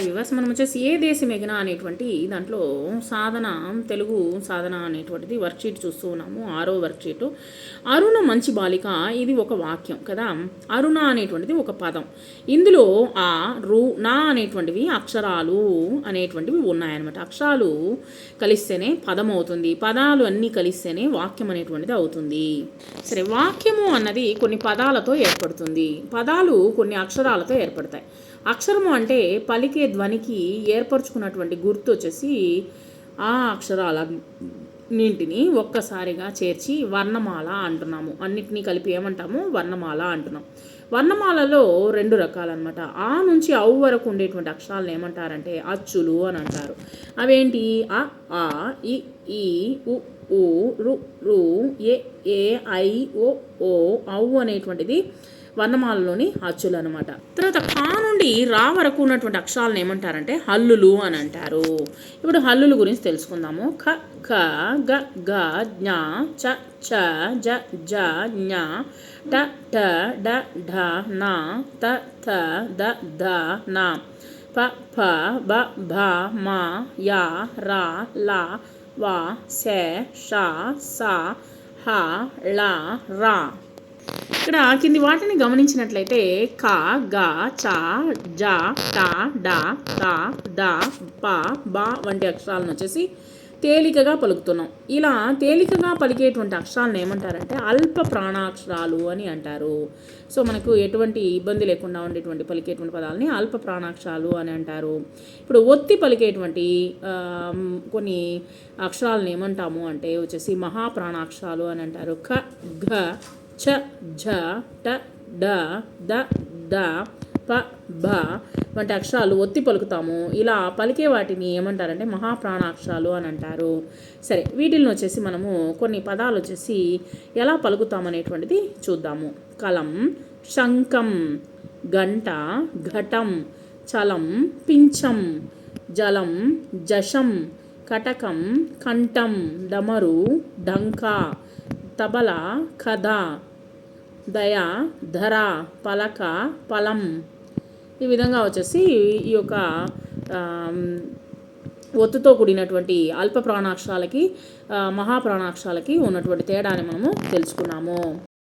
Hi viewers మనం వచ్చేసి ఏ దేశం ఎగినా అనేటువంటి దాంట్లో సాధన తెలుగు సాధన అనేటువంటిది వర్క్షీట్ చూస్తూ ఉన్నాము ఆరో వర్క్షీటు. అరుణ మంచి బాలిక ఇది ఒక వాక్యం కదా? అరుణ అనేటువంటిది ఒక పదం. ఇందులో ఆ రు నా అనేటువంటివి అక్షరాలు అనేటువంటివి ఉన్నాయన్నమాట. అక్షరాలు కలిస్తేనే పదం అవుతుంది పదాలు అన్నీ కలిస్తేనే వాక్యం అనేటువంటిది అవుతుంది. సరే వాక్యము అన్నది కొన్ని పదాలతో ఏర్పడుతుంది. పదాలు కొన్ని అక్షరాలతో ఏర్పడతాయి. అక్షరము అంటే పలికే ధ్వనికి ఏర్పరచుకున్నటువంటి గుర్తు వచ్చేసి ఆ అక్షరాల నీటిని ఒక్కసారిగా చేర్చి వర్ణమాల అంటున్నాము. అన్నిటినీ కలిపి ఏమంటాము? వర్ణమాల అంటున్నాం. వర్ణమాలలో రెండు రకాలన్నమాట. ఆ నుంచి అవు వరకు ఉండేటువంటి అక్షరాలను ఏమంటారంటే అచ్చులు అని అంటారు. అవేంటి? అ ఆ ఇ ఈ ఉ ఊ రు రు ఏ ఏ ఐ ఓ ఓ ఔ అనేటువంటిది వర్ణమాలలోని అచ్చులు అనమాట తర్వాత కా నుండి రా వరకు ఉన్నటువంటి అక్షరాలను ఏమంటారంటే హల్లులు అని అంటారు. ఇప్పుడు హల్లుల గురించి తెలుసుకుందాము. ఖ ఖ గ గ జ్ఞ చ చ జ జ జ్ఞ ట ట డ ఢ న త థ ద ధ న ప ప బ భ మ యా రా లా వా శ ష స హ ళ రా. ఇక్కడ కింది వాటిని గమనించినట్లయితే క గ చ జ ట డ త ద ప బ వంటి అక్షరాలను వచ్చేసి తేలికగా పలుకుతున్నాం. ఇలా తేలికగా పలికేటువంటి అక్షరాలను ఏమంటారంటే అల్ప ప్రాణాక్షరాలు అని అంటారు. సో మనకు ఎటువంటి ఇబ్బంది లేకుండా ఉండేటువంటి పలికేటువంటి పదాలని అల్ప ప్రాణాక్షరాలు అని అంటారు. ఇప్పుడు ఒత్తి పలికేటువంటి కొన్ని అక్షరాలను ఏమంటాము అంటే వచ్చేసి మహాప్రాణాక్షరాలు అని అంటారు. ఖ ఘ ఛ ఝ ట డ ద ద ప భ వంటి అక్షరాలు ఒత్తి పలుకుతాము. ఇలా పలికే వాటిని ఏమంటారంటే మహాప్రాణాక్షరాలు అని అంటారు. సరే వీటిని వచ్చేసి మనము కొన్ని పదాలు వచ్చేసి ఎలా పలుకుతామనేటువంటిది చూద్దాము. కలం శంఖం గంట ఘటం చలం పించం జలం జషం కటకం కంఠం డమరు డంకా తబల కథ దయ ధర పలక పలం ఈ విధంగా వచ్చేసి ఈ యొక్క ఒత్తుతో కూడినటువంటి అల్ప ప్రాణాక్షరాలకి మహాప్రాణాక్షరాలకి ఉన్నటువంటి తేడాని మనము తెలుసుకున్నాము.